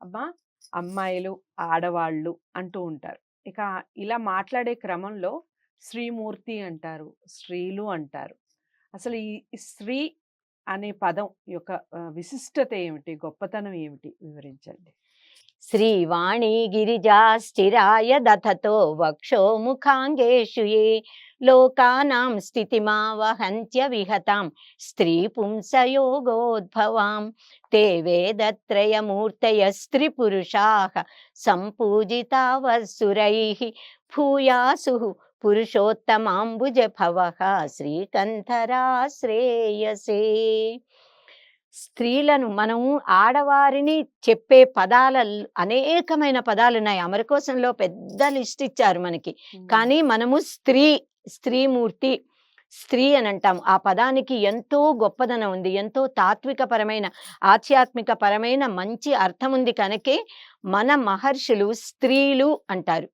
అబ్బా! అమ్మాయిలు ఆడవాళ్ళు అంటూ ఉంటారు. ఇక ఇలా మాట్లాడే క్రమంలో శ్రీమూర్తి అంటారు స్త్రీలు అంటారు. అసలు ఈ స్త్రీ అనే పదం యొక్క విశిష్టత ఏమిటి? గొప్పతనం ఏమిటి? వివరించండి. శ్రీవాణి గిరిజా స్థిరాయ దథతో వక్షో ముఖాంగేషు ఏ లోకానాం స్థితిమావహంత్య విహతాం స్త్రీ పుంసయోగోద్భవాం తే వేదత్రయమూర్తయ స్త్రీ పురుషాః సంపూజితా వసురైః భూయాసు పురుషోత్తమాంబుజ భవః శ్రీకంధరా శ్రేయసే స్త్రీలను మనము ఆడవారిని చెప్పే పదాల అనేకమైన పదాలు ఉన్నాయి అమరకోశంలో పెద్ద లిస్ట్ ఇచ్చారు మనకి. కానీ మనము స్త్రీ స్త్రీమూర్తి స్త్రీ అని అంటాం. ఆ పదానికి ఎంతో గొప్పదనం ఉంది. ఎంతో తాత్విక పరమైన ఆధ్యాత్మిక పరమైన మంచి అర్థం ఉంది కనుకే మన మహర్షులు స్త్రీలు అంటారు.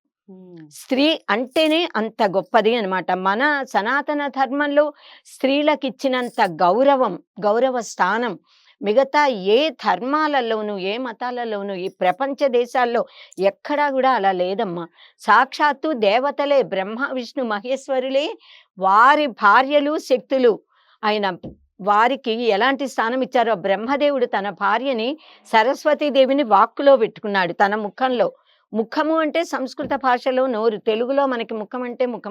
స్త్రీ అంటేనే అంత గొప్పది అన్నమాట. మన సనాతన ధర్మంలో స్త్రీలకు ఇచ్చినంత గౌరవం గౌరవ స్థానం మిగతా ఏ ధర్మాలలోనూ ఏ మతాలలోనూ ఈ ప్రపంచ దేశాల్లో ఎక్కడా కూడా అలా లేదమ్మా. సాక్షాత్తు దేవతలే బ్రహ్మ విష్ణు మహేశ్వరులే వారి భార్యలు శక్తులు. ఆయన వారికి ఎలాంటి స్థానం ఇచ్చారో బ్రహ్మదేవుడు తన భార్యని సరస్వతీదేవిని వాక్కులో పెట్టుకున్నాడు తన ముఖంలో. ముఖము అంటే సంస్కృత భాషలో నోరు తెలుగులో మనకి ముఖం అంటే ముఖ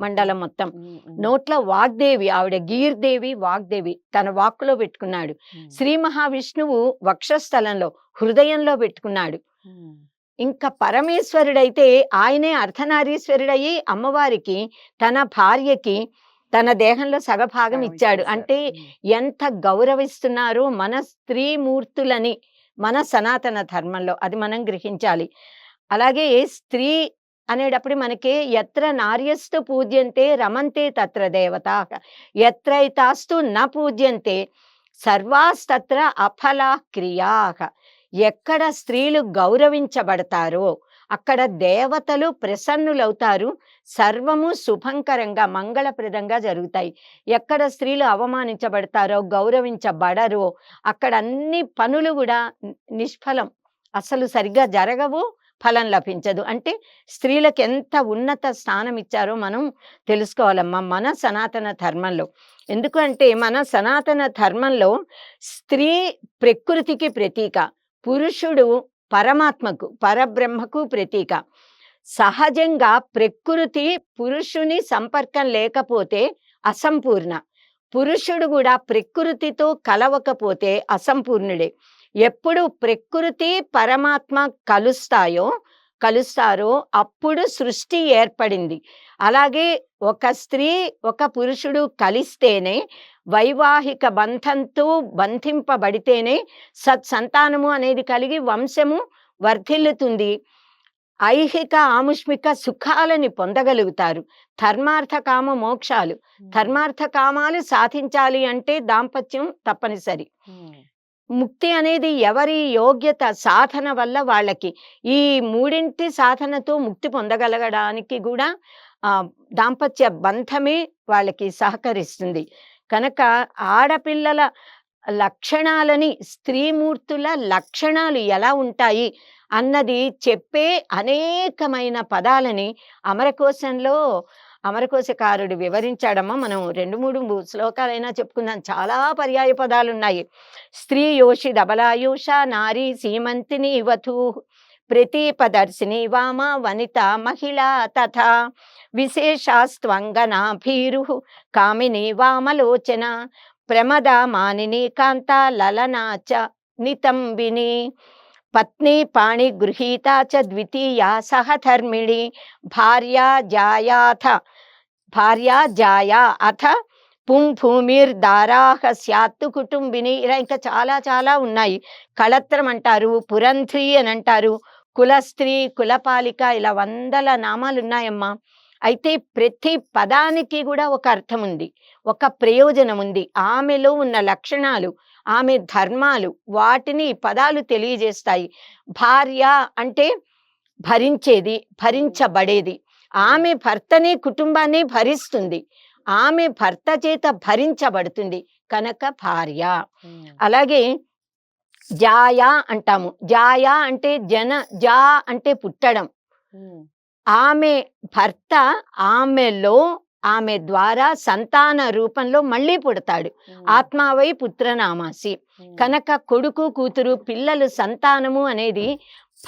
మండలం మొత్తం. నోట్ల వాగ్దేవి ఆవిడ గీర్దేవి వాగ్దేవి తన వాక్కులో పెట్టుకున్నాడు. శ్రీ మహావిష్ణువు వక్షస్థలంలో హృదయంలో పెట్టుకున్నాడు. ఇంకా పరమేశ్వరుడైతే ఆయనే అర్ధనారీశ్వరుడయ్యి అమ్మవారికి తన భార్యకి తన దేహంలో సగభాగం సగం ఇచ్చాడు. అంటే ఎంత గౌరవిస్తున్నారో మన స్త్రీమూర్తులని మన సనాతన ధర్మంలో అది మనం గ్రహించాలి. అలాగే స్త్రీ అనేటప్పుడు మనకి ఎత్ర నార్యస్తు పూజ్యంతే రమంతే తత్ర దేవత. ఎత్రైతాస్తు న పూజ్యంతే సర్వాస్తత్ర అఫలా క్రియా. ఎక్కడ స్త్రీలు గౌరవించబడతారో అక్కడ దేవతలు ప్రసన్నులవుతారు. సర్వము శుభంకరంగా మంగళప్రదంగా జరుగుతాయి. ఎక్కడ స్త్రీలు అవమానించబడతారో గౌరవించబడరో అక్కడ అన్ని పనులు కూడా నిష్ఫలం. అసలు సరిగ్గా జరగవు. ఫలం లభించదు. అంటే స్త్రీలకు ఎంత ఉన్నత స్థానం ఇచ్చారో మనం తెలుసుకోవాలమ్మా మన సనాతన ధర్మంలో. ఎందుకంటే మన సనాతన ధర్మంలో స్త్రీ ప్రకృతికి ప్రతీక పురుషుడు పరమాత్మకు పరబ్రహ్మకు ప్రతీక. సహజంగా ప్రకృతి పురుషుని సంపర్కం లేకపోతే అసంపూర్ణ. పురుషుడు కూడా ప్రకృతితో కలవకపోతే అసంపూర్ణుడే. ఎప్పుడు ప్రకృతి పరమాత్మ కలుస్తాయో కలుస్తారో అప్పుడు సృష్టి ఏర్పడింది. అలాగే ఒక స్త్రీ ఒక పురుషుడు కలిస్తేనే వైవాహిక బంధంతో బంధింపబడితేనే సత్సంతానము అనేది కలిగి వంశము వర్ధిల్లుతుంది. ఐహిక ఆముష్మిక సుఖాలని పొందగలుగుతారు. ధర్మార్థ కామ మోక్షాలు. ధర్మార్థ కామాలు సాధించాలి అంటే దాంపత్యం తప్పనిసరి. ముక్తి అనేది ఎవరి యోగ్యత సాధన వల్ల వాళ్ళకి. ఈ మూడింటి సాధనతో ముక్తి పొందగలగడానికి కూడా దాంపత్య బంధమే వాళ్ళకి సహకరిస్తుంది. కనుక ఆడపిల్లల లక్షణాలని స్త్రీమూర్తుల లక్షణాలు ఎలా ఉంటాయి అన్నది చెప్పే అనేకమైన పదాలని అమరకోశంలో అమరకోశకారుడు వివరించాడమ్మా మనం రెండు మూడు శ్లోకాలైనా చెప్పుకుందాం. చాలా పర్యాయ పదాలు ఉన్నాయి స్త్రీ యోషి దబలాయుష నారీ సీమంతిని వధూ ప్రతిపదర్శిని వామ వనిత మహిళ తథా విశేషాస్త్వంగనా భీరు కామిని వామలోచన ప్రమద మానిని కాంత లలనాచ నితంబిని పత్ని పాణి గృహీత చ ద్వితీయ సహధర్మిణి భార్యా జాయాథ భార్యా జాయా అథ పుం భూమిర్దారాహ శాత్తు కుటుంబిని ఇలా ఇంకా చాలా చాలా ఉన్నాయి। కళత్రం అంటారు పురంధ్రి అని అంటారు కులస్త్రీ కులపాలిక ఇలా వందల నామాలు ఉన్నాయమ్మా అయితే ప్రతి పదానికి కూడా ఒక అర్థం ఉంది ఒక ప్రయోజనం ఉంది ఆమెలో ఉన్న లక్షణాలు ఆమె ధర్మాలు వాటిని పదాలు తెలియజేస్తాయి. భార్య అంటే భరించేది భరించబడేది. ఆమె భర్తని కుటుంబాన్ని భరిస్తుంది. ఆమె భర్త చేత భరించబడుతుంది. కనుక భార్య. అలాగే జాయ అంటాము. జాయ అంటే జన జా అంటే పుట్టడం. ఆమె భర్త ఆమెలో ఆమె ద్వారా సంతాన రూపంలో మళ్ళీ పుడతాడు. ఆత్మావై పుత్రనామాసి. కనుక కొడుకు కూతురు పిల్లలు సంతానము అనేది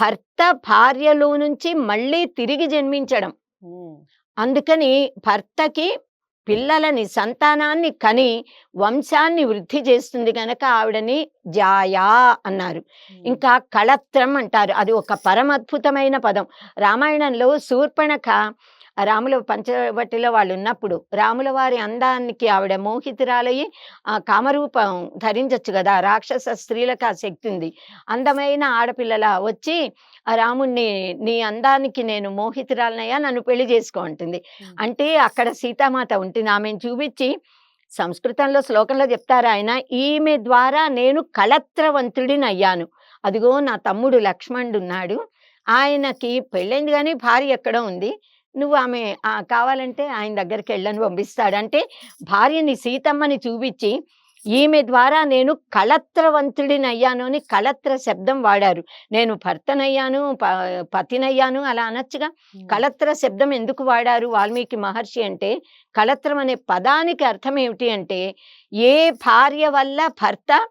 భర్త భార్యలో నుంచి మళ్ళీ తిరిగి జన్మించడం. అందుకని భర్తకి పిల్లలని సంతానాన్ని కని వంశాన్ని వృద్ధి చేస్తుంది గనక ఆవిడని జాయా అన్నారు. ఇంకా కళత్రం అంటారు. అది ఒక పరమద్భుతమైన పదం. రామాయణంలో శూర్పణఖ రాముల పంచవటిలో వాళ్ళు ఉన్నప్పుడు రాముల వారి అందానికి ఆవిడ మోహితురాలయ్యి ఆ కామరూపం ధరించచ్చు కదా. రాక్షస స్త్రీలకు ఆ శక్తి ఉంది. అందమైన ఆడపిల్లల వచ్చి ఆ రాముణ్ణి నీ అందానికి నేను మోహితురాలనయ్యా నన్ను పెళ్ళి చేసుకో అంటుంది. ఉమ్, అంటే అక్కడ సీతామాత ఉంటుంది ఆమెను చూపించి సంస్కృతంలో శ్లోకంలో చెప్తారు ఆయన ఈమె ద్వారా నేను కళత్రవంతుడిని అయ్యాను అదిగో నా తమ్ముడు లక్ష్మణుడు ఉన్నాడు ఆయనకి పెళ్ళైంది కానీ భార్య ఎక్కడో ఉంది. నువ్వు ఆమె కావాలంటే ఆయన దగ్గరికి వెళ్ళని పంపిస్తాడు. అంటే భార్యని సీతమ్మని చూపించి ఈమె ద్వారా నేను కళత్రవంతుడిని అయ్యాను అని కళత్ర శబ్దం వాడారు. నేను భర్తనయ్యాను ప- పతినయ్యాను అలా అనొచ్చుగా. కళత్ర శబ్దం ఎందుకు వాడారు వాల్మీకి మహర్షి అంటే కళత్రం అనే పదానికి అర్థం ఏమిటి అంటే ఏ భార్య వల్ల భర్త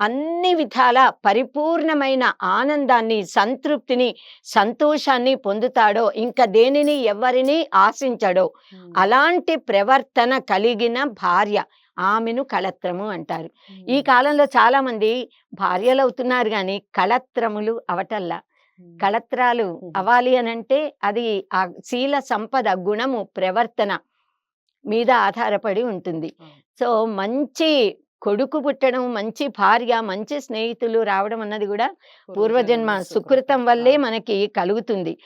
అన్ని విధాల పరిపూర్ణమైన ఆనందాన్ని సంతృప్తిని సంతోషాన్ని పొందుతాడో ఇంకా దేనిని ఎవరిని ఆశించడో అలాంటి ప్రవర్తన కలిగిన భార్య ఆమెను కళత్రము అంటారు. ఈ కాలంలో చాలా మంది భార్యలు అవుతున్నారు కానీ కళత్రములు అవటల్లా. కళత్రాలు. అవ్వాలి అని అంటే అది ఆ శీల సంపద గుణము ప్రవర్తన మీద ఆధారపడి ఉంటుంది. సో మంచి కొడుకు పుట్టడం మంచి భార్య మంచి స్నేహితులు రావడం అన్నది కూడా పూర్వజన్మ సుకృతం వల్లే మనకి కలుగుతుంది.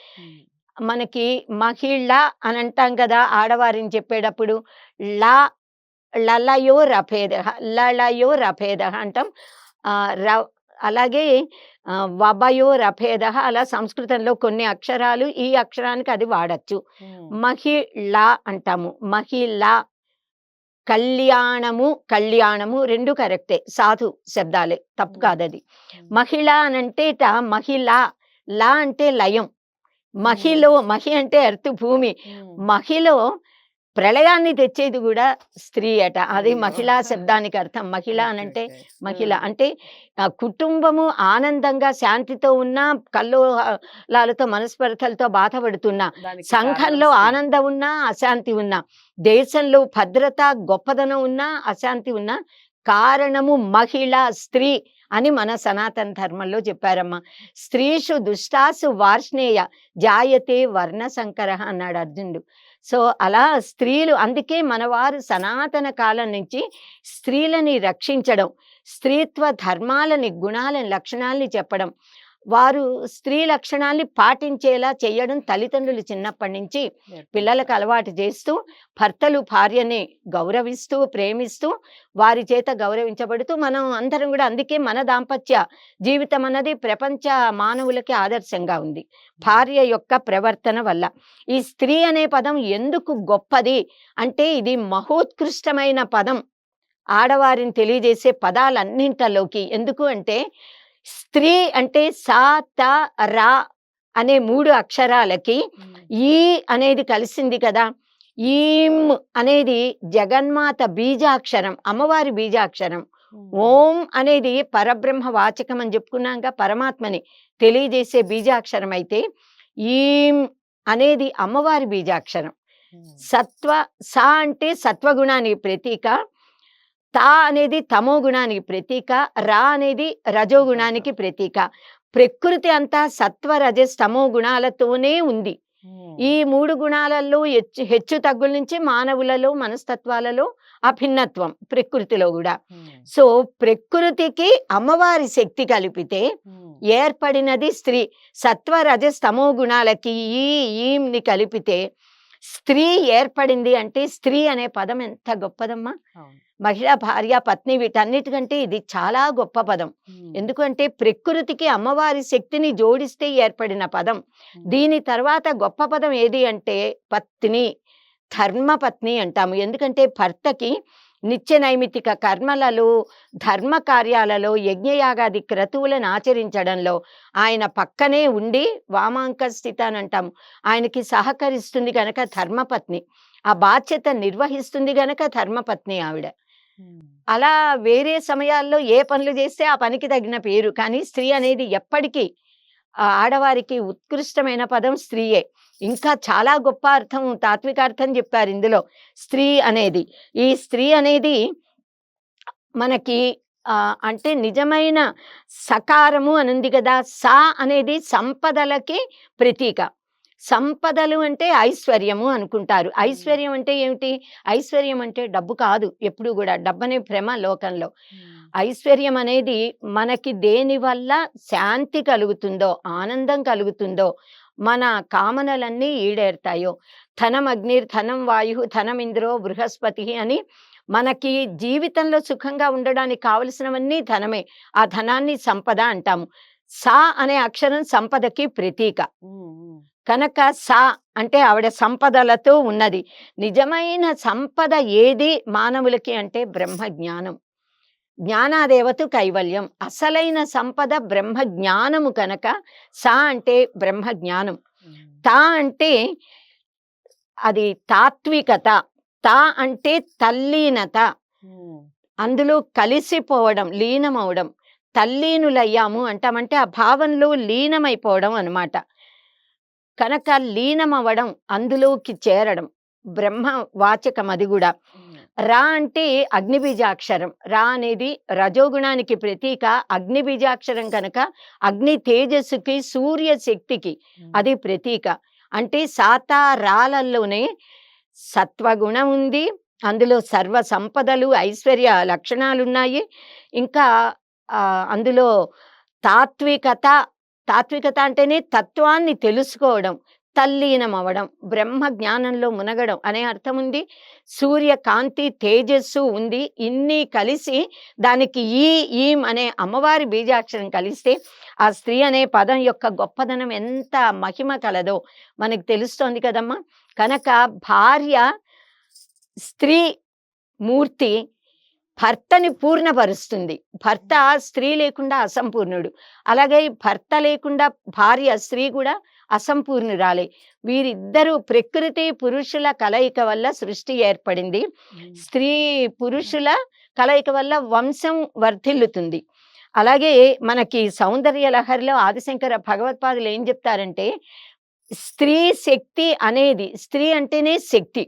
మనకి మహిళ అని అంటాం కదా ఆడవారిని చెప్పేటప్పుడు లా లలయో రభేద లలయో రభేద అంటాం. ర- అలాగే వబయో రభేద అలా సంస్కృతంలో కొన్ని అక్షరాలు ఈ అక్షరానికి అది వాడచ్చు. మహిళ అంటాము. మహిళ కళ్యాణము కళ్యాణము రెండు కరెక్టే. సాధు శబ్దాలే తప్పు. కాదది. మహిళ అనంటే ఇట మహిళ లా అంటే లయం. మహిలో మహి అంటే ఎర్త్ భూమి మహిలో ప్రళయాన్ని తెచ్చేది కూడా స్త్రీ అట అది. మహిళా శబ్దానికి అర్థం మహిళ అనంటే. మహిళ అంటే కుటుంబము ఆనందంగా శాంతితో ఉన్న కల్లోలాలతో మనస్పర్ధలతో బాధపడుతున్నా సంఘంలో. ఆనందం ఉన్నా అశాంతి ఉన్నా దేశంలో భద్రత గొప్పదనం ఉన్నా అశాంతి ఉన్నా కారణము మహిళ స్త్రీ అని మన సనాతన ధర్మంలో చెప్పారమ్మా. స్త్రీషు దుష్టాసు వార్ష్ణేయ జాయతే వర్ణ సంకర అన్నాడు అర్జునుడు. సో అలా స్త్రీలు అందుకే మనవారు సనాతన కాలం నుంచి స్త్రీలని రక్షించడం స్త్రీత్వ ధర్మాలని గుణాలని లక్షణాలని చెప్పడం వారు స్త్రీ లక్షణాల్ని పాటించేలా చేయడం తల్లిదండ్రులు చిన్నప్పటి నుంచి పిల్లలకు అలవాటు చేస్తూ భర్తలు భార్యని గౌరవిస్తూ ప్రేమిస్తూ వారి చేత గౌరవించబడుతూ మనం అందరం కూడా అందుకే మన దాంపత్య జీవితం అన్నది ప్రపంచ మానవులకి ఆదర్శంగా ఉంది. భార్య యొక్క ప్రవర్తన వల్ల. ఈ స్త్రీ అనే పదం ఎందుకు గొప్పది అంటే ఇది మహోత్కృష్టమైన పదం. ఆడవారిని తెలియజేసే పదాలన్నింటిలోకి. ఎందుకు అంటే స్త్రీ అంటే సా త రా అనే మూడు అక్షరాలకి ఈ అనేది కలిసింది కదా. ఈం అనేది జగన్మాత బీజాక్షరం అమ్మవారి బీజాక్షరం. ఓం అనేది పరబ్రహ్మ వాచకం అని చెప్పుకున్నాక పరమాత్మని తెలియజేసే బీజాక్షరం అయితే ఈం అనేది అమ్మవారి బీజాక్షరం. సత్వ సా అంటే సత్వగుణానికి ప్రతీక. తా అనేది తమో గుణానికి ప్రతీక రా అనేది రజోగుణానికి ప్రతీక. ప్రకృతి అంతా సత్వ రజస్ తమో గుణాలతోనే ఉంది. ఈ మూడు గుణాలలో హెచ్చు హెచ్చు తగ్గుల నుంచి మానవులలో మనస్తత్వాలలో అభిన్నత్వం ప్రకృతిలో కూడా. సో ప్రకృతికి అమ్మవారి శక్తి కలిపితే ఏర్పడినది స్త్రీ. సత్వ రజస్ తమో గుణాలకి ఈ ఈంని కలిపితే స్త్రీ ఏర్పడింది అంటే స్త్రీ అనే పదం ఎంత గొప్పదమ్మా. మహిళ భార్య పత్ని వీటన్నిటికంటే ఇది చాలా గొప్ప పదం. ఎందుకంటే ప్రకృతికి అమ్మవారి శక్తిని జోడిస్తే ఏర్పడిన పదం. దీని తర్వాత గొప్ప పదం ఏది అంటే పత్ని ధర్మపత్ని అంటాము. ఎందుకంటే భర్తకి నిత్య నైమిత్తిక కర్మలలో ధర్మ కార్యాలలో యజ్ఞయాగాది క్రతువులను ఆచరించడంలో ఆయన పక్కనే ఉండి వామాంక స్థిత అని అంటాము. ఆయనకి సహకరిస్తుంది గనక ధర్మపత్ని ఆ బాధ్యత నిర్వహిస్తుంది గనక ధర్మపత్ని ఆవిడ. అలా వేరే సమయాల్లో ఏ పనులు చేస్తే ఆ పనికి తగిన పేరు. కానీ స్త్రీ అనేది ఎప్పటికీ ఆడవారికి ఉత్కృష్టమైన పదం స్త్రీయే. ఇంకా చాలా గొప్ప అర్థం తాత్విక అర్థం చెప్పారు ఇందులో. స్త్రీ అనేది. ఈ స్త్రీ అనేది మనకి అంటే నిజమైన సకారము అని ఉంది కదా. సా అనేది సంపదలకి ప్రతీక. సంపదలు అంటే ఐశ్వర్యము అనుకుంటారు. ఐశ్వర్యం అంటే ఏమిటి? ఐశ్వర్యం అంటే డబ్బు కాదు ఎప్పుడు కూడా డబ్బనే భ్రమ లోకంలో. ఐశ్వర్యం అనేది మనకి దేని వల్ల శాంతి కలుగుతుందో ఆనందం కలుగుతుందో మన కామనలన్నీ ఈడేరుతాయో. ధనం అగ్నిర్ ధనం వాయు ధనం ఇంద్రో బృహస్పతి అని మనకి జీవితంలో సుఖంగా ఉండడానికి కావలసినవన్నీ ధనమే. ఆ ధనాన్ని సంపద అంటాము. సా అనే అక్షరం సంపదకి ప్రతీక. కనుక సా అంటే ఆవిడ సంపదలతో ఉన్నది. నిజమైన సంపద ఏది మానవులకి అంటే బ్రహ్మ జ్ఞానం జ్ఞానాదేవత కైవల్యం. అసలైన సంపద బ్రహ్మ జ్ఞానము కనుక సా అంటే బ్రహ్మ జ్ఞానం తా అంటే అది తాత్వికత. తా అంటే తల్లీనత. అందులో కలిసిపోవడం లీనమవడం. తల్లీనులయ్యాము అంటామంటే ఆ భావంలో లీనమైపోవడం అన్నమాట. కనుక లీనమవ్వడం అందులోకి చేరడం బ్రహ్మ వాచకం అది కూడా రా అంటే అగ్నిబీజాక్షరం. రా అనేది రజోగుణానికి ప్రతీక అగ్నిబీజాక్షరం కనుక అగ్ని తేజస్సుకి సూర్య శక్తికి అది ప్రతీక. అంటే సాతా రాలల్లోనే సత్వగుణం ఉంది అందులో సర్వ సంపదలు ఐశ్వర్య లక్షణాలు ఉన్నాయి ఇంకా అందులో తాత్వికత తాత్వికత అంటేనే తత్వాన్ని తెలుసుకోవడం తల్లీనం అవడం బ్రహ్మ జ్ఞానంలో మునగడం అనే అర్థం ఉంది సూర్యకాంతి తేజస్సు ఉంది. ఇన్ని కలిసి దానికి ఈ ఈం అనే అమ్మవారి బీజాక్షరం కలిస్తే ఆ స్త్రీ అనే పదం యొక్క గొప్పదనం ఎంత మహిమ కలదో మనకి తెలుస్తోంది కదమ్మా. కనుక భార్య స్త్రీ మూర్తి భర్తని పూర్ణపరుస్తుంది. భర్త స్త్రీ లేకుండా అసంపూర్ణుడు. అలాగే భర్త లేకుండా భార్య స్త్రీ కూడా అసంపూర్ణురాలే. వీరిద్దరూ ప్రకృతి పురుషుల కలయిక వల్ల సృష్టి ఏర్పడింది. స్త్రీ పురుషుల కలయిక వల్ల వంశం వర్ధిల్లుతుంది. అలాగే మనకి సౌందర్య లహరిలో ఆదిశంకర భగవత్పాదులు ఏం చెప్తారంటే స్త్రీ శక్తి అనేది స్త్రీ అంటేనే శక్తి.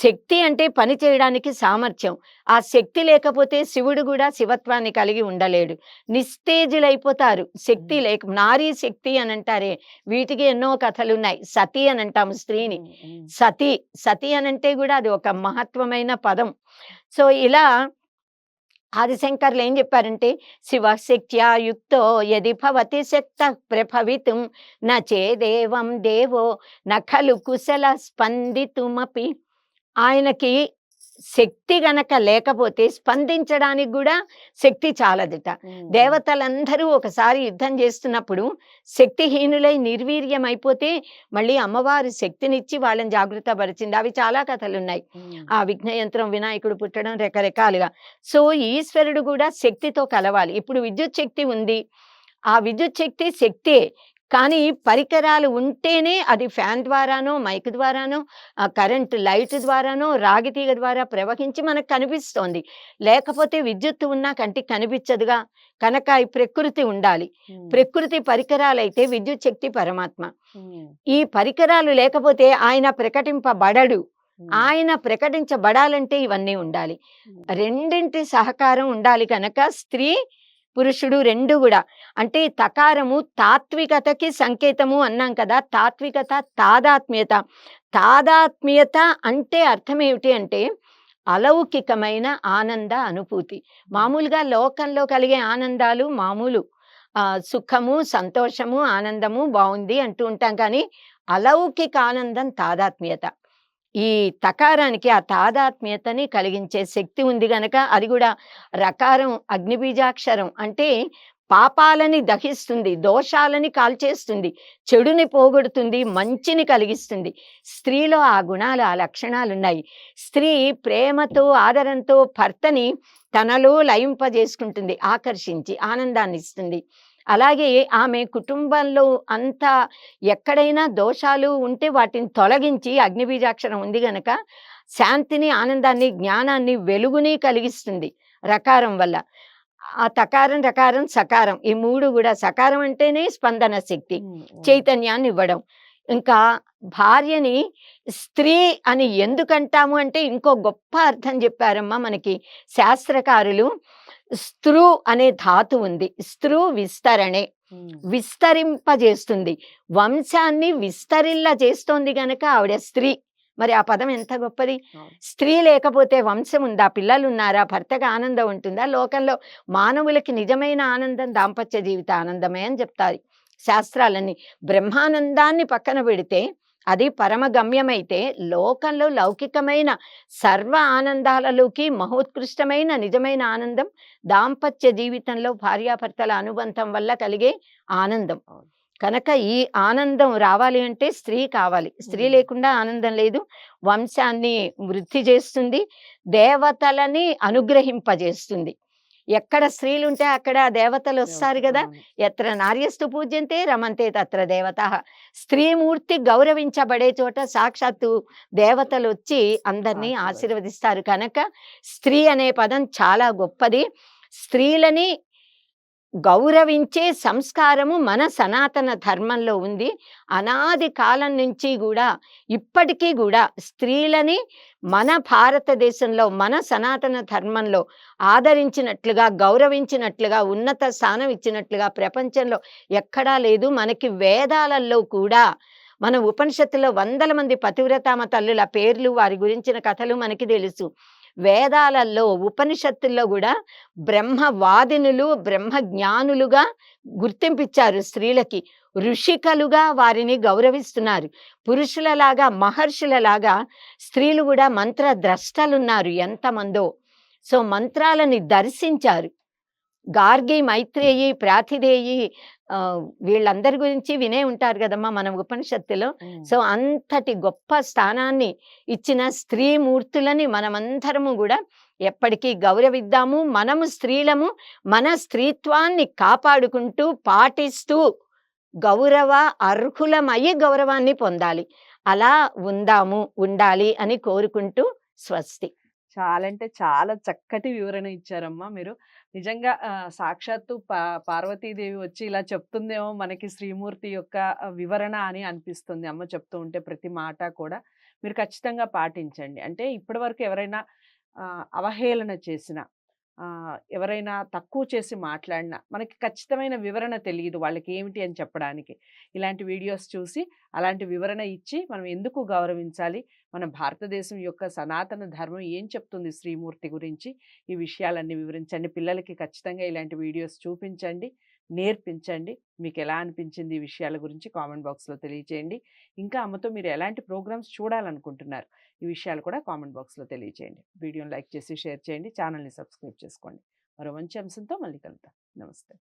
శక్తి అంటే పని చేయడానికి సామర్థ్యం. ఆ శక్తి లేకపోతే శివుడు కూడా శివత్వాన్ని కలిగి ఉండలేడు. నిస్తేజులైపోతారు. శక్తి లేక నారీ శక్తి అని అంటారే. వీటికి ఎన్నో కథలు ఉన్నాయి సతి అని అంటాము స్త్రీని. సతి సతి అని అంటే కూడా అది ఒక మహత్వమైన పదం. సో ఇలా ఆదిశంకర్లు ఏం చెప్పారంటే శివశక్త్యా యుక్తో యది భవతి శక్త ప్రభవితుం నచేదేవం దేవో నఖలు కుశల స్పందితుమపి. ఆయనకి శక్తి గనక లేకపోతే స్పందించడానికి కూడా శక్తి చాలదట. దేవతలందరూ ఒకసారి యుద్ధం చేస్తున్నప్పుడు శక్తిహీనులై నిర్వీర్యం అయిపోతే మళ్ళీ అమ్మవారి శక్తినిచ్చి వాళ్ళని జాగృత పరిచింది. అవి చాలా కథలు ఉన్నాయి ఆ విఘ్న యంత్రం వినాయకుడు పుట్టడం రకరకాలుగా. సో ఈశ్వరుడు కూడా శక్తితో కలవాలి. ఇప్పుడు విద్యుత్ శక్తి ఉంది. ఆ విద్యుత్ శక్తి శక్తే కానీ పరికరాలు ఉంటేనే అది ఫ్యాన్ ద్వారానో మైక్ ద్వారానో ఆ కరెంట్ లైట్ ద్వారానో రాగి తీగ ద్వారా ప్రవహించి మనకు కనిపిస్తోంది. లేకపోతే విద్యుత్తు ఉన్నా కంటికి కనిపించదుగా. కనుక ఈ ప్రకృతి ఉండాలి. ప్రకృతి పరికరాలైతే విద్యుత్ శక్తి పరమాత్మ. ఈ పరికరాలు లేకపోతే ఆయన ప్రకటింపబడడు. ఆయన ప్రకటించబడాలంటే ఇవన్నీ ఉండాలి. రెండింటి సహకారం ఉండాలి కనుక స్త్రీ పురుషుడు రెండు కూడా. అంటే తకారము తాత్వికతకి సంకేతము అన్నాం కదా. తాత్వికత తాదాత్మ్యత. తాదాత్మ్యత అంటే అర్థం ఏమిటి అంటే అలౌకికమైన ఆనంద అనుభూతి. మామూలుగా లోకంలో కలిగే ఆనందాలు మామూలు. సుఖము సంతోషము ఆనందము బాగుంది అంటూ ఉంటాం కానీ అలౌకిక ఆనందం తాదాత్మ్యత. ఈ తకారానికి ఆ తాదాత్మ్యతని కలిగించే శక్తి ఉంది గనక అది కూడా రకారం అగ్నిబీజాక్షరం అంటే పాపాలని దహిస్తుంది దోషాలని కాల్చేస్తుంది చెడుని పోగొడుతుంది మంచిని కలిగిస్తుంది. స్త్రీలో ఆ గుణాలు ఆ లక్షణాలు ఉన్నాయి స్త్రీ ప్రేమతో ఆదరంతో భర్తని తనలో లయింపజేసుకుంటుంది ఆకర్షించి ఆనందాన్ని ఇస్తుంది అలాగే ఆమె కుటుంబంలో అంత ఎక్కడైనా దోషాలు ఉంటే వాటిని తొలగించి అగ్నిబీజాక్షరం ఉంది గనక శాంతిని ఆనందాన్ని జ్ఞానాన్ని వెలుగుని కలిగిస్తుంది రకారం వల్ల. ఆ తకారం రకారం సకారం ఈ మూడు కూడా సకారం అంటేనే స్పందన శక్తి. చైతన్యాన్ని ఇవ్వడం. ఇంకా భార్యని స్త్రీ అని ఎందుకంటాము అంటే ఇంకో గొప్ప అర్థం చెప్పారమ్మా మనకి శాస్త్రకారులు. స్త్రు అనే ధాతు ఉంది. స్త్రు విస్తరణే. విస్తరింపజేస్తుంది. వంశాన్ని విస్తరిల్ల చేస్తోంది గనక ఆవిడ స్త్రీ. మరి ఆ పదం ఎంత గొప్పది. స్త్రీ లేకపోతే వంశం ఉందా? పిల్లలు ఉన్నారా భర్తగా ఆనందం ఉంటుందా? లోకంలో మానవులకి నిజమైన ఆనందం దాంపత్య జీవిత ఆనందమే అని చెప్తారు. శాస్త్రాలన్నీ. బ్రహ్మానందాన్ని పక్కన పెడితే అది పరమగమ్యమైతే లోకంలో లౌకికమైన సర్వ ఆనందాలలోకి మహోత్కృష్టమైన నిజమైన ఆనందం దాంపత్య జీవితంలో భార్యాభర్తల అనుబంధం వల్ల కలిగే ఆనందం. కనుక ఈ ఆనందం రావాలి అంటే స్త్రీ కావాలి. స్త్రీ. లేకుండా ఆనందం లేదు. వంశాన్ని వృద్ధి చేస్తుంది. దేవతలని అనుగ్రహింపజేస్తుంది. ఎక్కడ స్త్రీలు ఉంటే అక్కడ దేవతలు వస్తారు కదా. ఎత్ర నార్యస్తు పూజ్యంతే రమంతే తత్ర దేవత స్త్రీమూర్తి గౌరవించబడే చోట సాక్షాత్తు దేవతలు వచ్చి అందరినీ. ఆశీర్వదిస్తారు కనుక స్త్రీ అనే పదం చాలా గొప్పది స్త్రీలని గౌరవించే సంస్కారము మన సనాతన ధర్మంలో ఉంది. అనాది కాలం నుంచి కూడా ఇప్పటికీ కూడా స్త్రీలని మన భారతదేశంలో మన సనాతన ధర్మంలో ఆదరించినట్లుగా గౌరవించినట్లుగా ఉన్నత స్థానం ఇచ్చినట్లుగా ప్రపంచంలో ఎక్కడా లేదు. మనకి వేదాలలో కూడా మన ఉపనిషత్తులో వందల మంది పతివ్రతామ తల్లుల పేర్లు వారి గురించిన కథలు మనకి తెలుసు. వేదాలలో ఉపనిషత్తుల్లో కూడా బ్రహ్మవాదినులు బ్రహ్మ జ్ఞానులుగా గుర్తింపిచ్చారు స్త్రీలకి. ఋషికలుగా వారిని గౌరవిస్తున్నారు. పురుషులలాగా మహర్షులలాగా స్త్రీలు కూడా మంత్ర ద్రష్టలున్నారు ఎంతమందో. సో మంత్రాలని దర్శించారు. గార్గి మైత్రేయి ప్రాతిదేయి వీళ్ళందరి గురించి వినే ఉంటారు కదమ్మా మన ఉపనిషత్తులో. సో అంతటి గొప్ప స్థానాన్ని ఇచ్చిన స్త్రీ మూర్తులని మనమందరము కూడా ఎప్పటికీ గౌరవిద్దాము. మనము స్త్రీలము మన స్త్రీత్వాన్ని కాపాడుకుంటూ పాటిస్తూ గౌరవ అర్హులమయ్యి గౌరవాన్ని పొందాలి. అలా ఉందాము ఉండాలి అని కోరుకుంటూ స్వస్తి. చాలా అంటే చాలా చక్కటి వివరణ ఇచ్చారమ్మా మీరు. నిజంగా సాక్షాత్తు పా పార్వతీదేవి వచ్చి ఇలా చెప్తుందేమో మనకి శ్రీమూర్తి యొక్క వివరణ అని అనిపిస్తుంది. అమ్మ చెప్తూ ఉంటే ప్రతి మాట కూడా. మీరు ఖచ్చితంగా పాటించండి. అంటే ఇప్పటివరకు ఎవరైనా అవహేళన చేసిన ఎవరైనా తక్కువ చేసి మాట్లాడినా మనకి ఖచ్చితమైన వివరణ తెలియదు వాళ్ళకి ఏమిటి అని చెప్పడానికి. ఇలాంటి వీడియోస్ చూసి అలాంటి వివరణ ఇచ్చి మనం ఎందుకు గౌరవించాలి? మన భారతదేశం యొక్క సనాతన ధర్మం ఏం చెప్తుంది శ్రీమూర్తి గురించి? ఈ విషయాలన్నీ వివరించండి. పిల్లలకి ఖచ్చితంగా ఇలాంటి వీడియోస్ చూపించండి. నేర్పించండి. మీకు ఎలా అనిపించింది ఈ విషయాల గురించి కామెంట్ బాక్స్లో తెలియచేయండి. ఇంకా అమ్మతో మీరు ఎలాంటి ప్రోగ్రామ్స్ చూడాలనుకుంటున్నారు ఈ విషయాలు కూడా కామెంట్ బాక్స్లో తెలియచేయండి. వీడియోని లైక్ చేసి షేర్ చేయండి. ఛానల్ని సబ్స్క్రైబ్ చేసుకోండి. మరో మంచి అంశంతో మళ్ళీ కలుద్దాం. నమస్తే.